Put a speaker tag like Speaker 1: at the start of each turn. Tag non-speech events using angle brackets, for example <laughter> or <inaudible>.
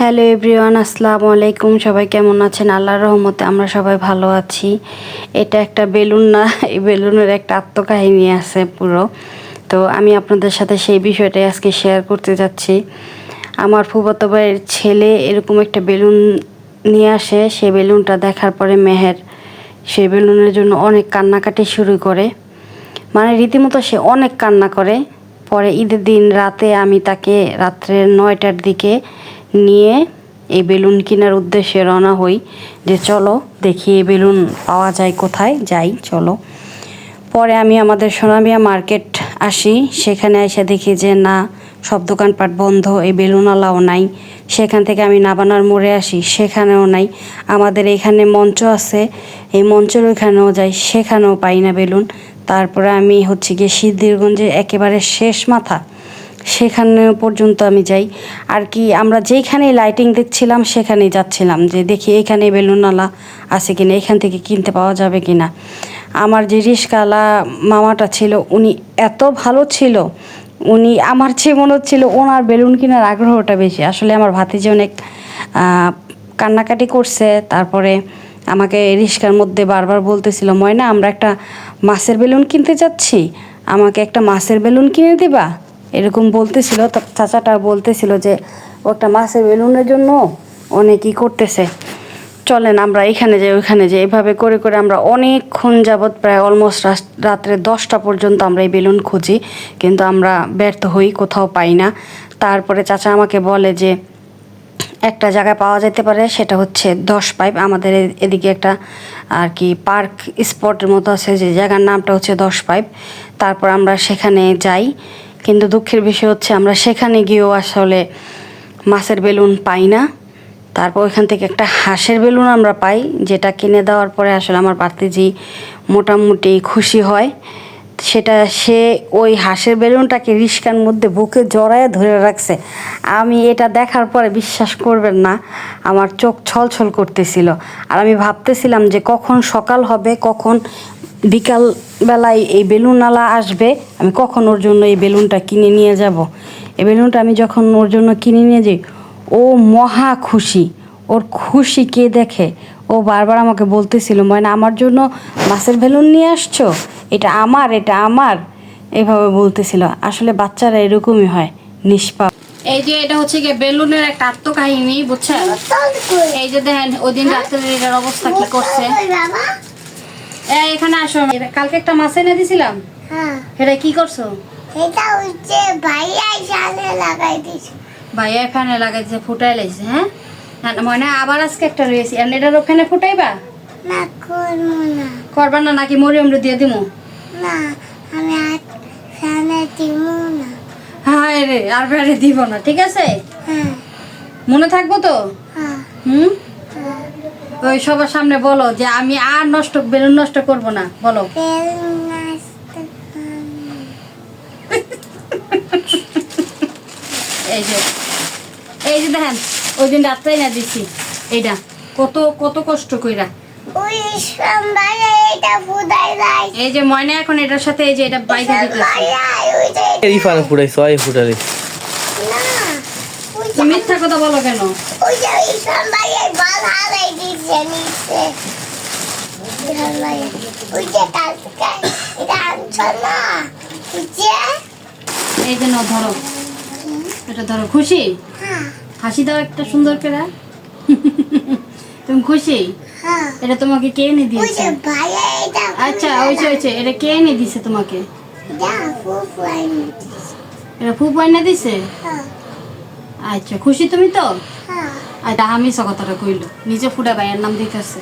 Speaker 1: Hello everyone, আসসালামু আলাইকুম। সবাই কেমন আছেন? আল্লাহর রহমতে আমরা সবাই ভালো আছি। এটা একটা বেলুন না, এই বেলুনের একটা আত্মকাহিনী আছে পুরো। তো আমি আপনাদের সাথে সেই বিষয়টাই আজকে শেয়ার করতে যাচ্ছি। আমার ফুফাতো ভাইয়ের ছেলে এরকম একটা বেলুন নিয়ে আসে। সেই বেলুনটা দেখার পরে মেহের সেই বেলুনের জন্য অনেক কান্নাকাটি শুরু করে। মানে রীতিমতো সে অনেক কান্না করে। পরে ঈদের দিন রাতে আমি তাকে রাত্রে নয়টার দিকে নিয়ে এই বেলুন কেনার উদ্দেশ্যে রওনা হই যে চলো দেখি এই বেলুন পাওয়া যায় কোথায়? যাই, চলো। পরে আমি আমাদের সোনামিয়া মার্কেট আসি। সেখানে এসে দেখি যে না, সব দোকানপাট বন্ধ, এই বেলুনওয়ালাও নাই। সেখান থেকে আমি নাবানার মোড়ে আসি, সেখানেও নাই। আমাদের এখানে মঞ্চ আছে, এই মঞ্চের ওইখানেও যাই, সেখানেও পাই না বেলুন। তারপরে আমি হচ্ছে গিয়ে সিদ্ধিরগঞ্জে একেবারে শেষ মাথা সেখানে পর্যন্ত আমি যাই। আর কি আমরা যেইখানেই লাইটিং দেখছিলাম, সেখানেই যাচ্ছিলাম যে দেখি এইখানে বেলুনওয়ালা আছে কিনা, এখান থেকে কিনতে পাওয়া যাবে কিনা। আমার যে রিস্কালা মামাটা ছিল, উনি এত ভালো ছিল, উনি আমার চেয়ে মনে হচ্ছিল ওনার বেলুন কেনার আগ্রহটা বেশি। আসলে আমার ভাতিজি অনেক কান্নাকাটি করছে, তারপরে আমাকে রিস্কার মধ্যে বারবার বলতেছিল, ময়না, আমরা একটা মাছের বেলুন কিনতে যাচ্ছি। আমাকে একটা মাছের বেলুন কিনে দিবা? এরকম বলতেছিল চাচাটা বলতেছিল যে, ও একটা মাছের বেলুনের জন্য অনেক অনেকই করতেছে। চলেন আমরা এখানে যাই ওইখানে যাই। এভাবে করে করে আমরা অনেকক্ষণ যাবৎ প্রায় অলমোস্ট রাত্রে দশটা পর্যন্ত আমরা এই বেলুন খুঁজি। কিন্তু আমরা ব্যর্থ হই, কোথাও পাই না। তারপরে চাচা আমাকে বলে যে, একটা জায়গায় পাওয়া যেতে পারে, সেটা হচ্ছে দশ পাইপ। আমাদের এদিকে একটা আর কি পার্ক স্পটের মতো আছে, যে জায়গার নামটা হচ্ছে দশ পাইপ। তারপর আমরা সেখানে যাই। কিন্তু দুঃখের বিষয় হচ্ছে আমরা সেখানে গিয়েও আসলে মাছের বেলুন পাই না। তারপর ওইখান থেকে একটা হাঁসের বেলুন আমরা পাই, যেটা কিনে দেওয়ার পরে আসলে আমার বাতিজি মোটামুটি খুশি হয়। সেটা সে ওই হাঁসের বেলুনটাকে রিস্কার মধ্যে বুকে জড়ায় ধরে রাখছে। আমি এটা দেখার পরে বিশ্বাস করবেন না, আমার চোখ ছলছল করতেছিল। আর আমি ভাবতেছিলাম যে কখন সকাল হবে, কখন বিকাল বেলায় এই বেলুনওয়ালা আসবে আমি কখন ওর জন্য এই বেলুনটা কিনে নিয়ে যাব? এই বেলুনটা আমি যখন ওর জন্য কিনে নিয়ে যাই ও মহা খুশি। ওর খুশি কে দেখে? ও বারবার আমাকে বলতেছিল ময়না আমার জন্য মাছের বেলুন নিয়ে আসছো? এটা আমার এটা আমার। এভাবে বলতেছিল। আসলে বাচ্চারা এরকমই হয় নিষ্পাপ। এই যে এটা হচ্ছে গিয়ে বেলুনের একটা আত্মকাহিনী বুঝছেন? এই যে দেখেন ওই দিন রাত্রে এটার অবস্থা কি করছে? এখানে আসো। এটা- কালকে একটা মাছ এনে দিছিলাম।
Speaker 2: হ্যাঁ।
Speaker 1: এটা কি করছ?
Speaker 2: এটা হচ্ছে ভাইয়া সালে লাগাই দিছে।
Speaker 1: ভাইয়া ফ্যানে লাগাইছে ফুটাই লাইছে হ্যাঁ? মনে আবার আজকে একটা রয়েছে। আর এটারও ফ্যানে ফুটাইবা?
Speaker 2: না করব না।
Speaker 1: করবা না নাকি মরিয়ম দিয়ে দিমু?
Speaker 2: না আমি আর ফ্যানে দিব না।
Speaker 1: হায় রে আর ফ্যানে দিব না ঠিক আছে?
Speaker 2: হ্যাঁ।
Speaker 1: মনে থাকব তো?
Speaker 2: হ্যাঁ।
Speaker 1: হুম? ওই সবার সামনে বলো যে আমি আর নষ্ট বেলুন নষ্ট করব না। বলো। <laughs> এই যে এই যে দেখেন ওই দিন রাত্রে না দিছি। এইটা কত কত কষ্ট কইরা। এই যে ময়না এখন এটার সাথে এই যে এটা বাইকে দিতেছে।
Speaker 3: এই ফান ফুটাইছো আই
Speaker 1: তুমি মিথ্যা কথা বলো কেন?
Speaker 2: ওই যে
Speaker 1: এই যে ধরো। এটা ধরো, খুশি? হাসি দাও একটা সুন্দর করে। তুমি খুশি? এটা তোমাকে কে এনে দিয়েছে? আচ্ছা ওইছে ওইছে এটা কে এনে দিছে তোমাকে? এটা ফুপু এনে দিছে আচ্ছা খুশি তুমি তো?
Speaker 2: হ্যাঁ
Speaker 1: দাহামি কথাটা কইলো নিজে ফুটা ভাইয়ের নাম দিতেছে।